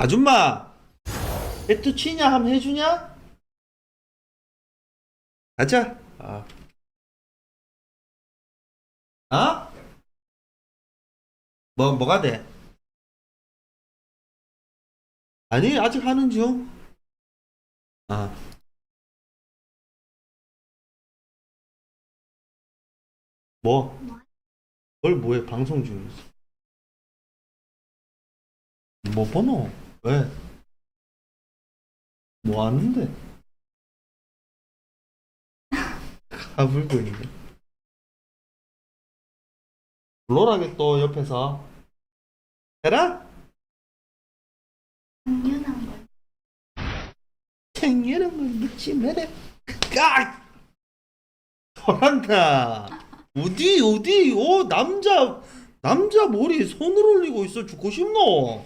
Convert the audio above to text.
아줌마 배트 치냐 함 해주냐? 가자 아. 어? 뭐 뭐가 돼? 아니 아직 하는 중. 아. 뭐? 뭘 뭐해 방송 중이지. 뭐 번호? 왜? 뭐 하는데? 가불고 있네. 불러라게 또 옆에서 해라? 당연한 걸. 생이름을 묻지 마라. 까! 잘한다. 어디 어디? 오 남자 남자 머리 손을 올리고 있어 죽고 싶노?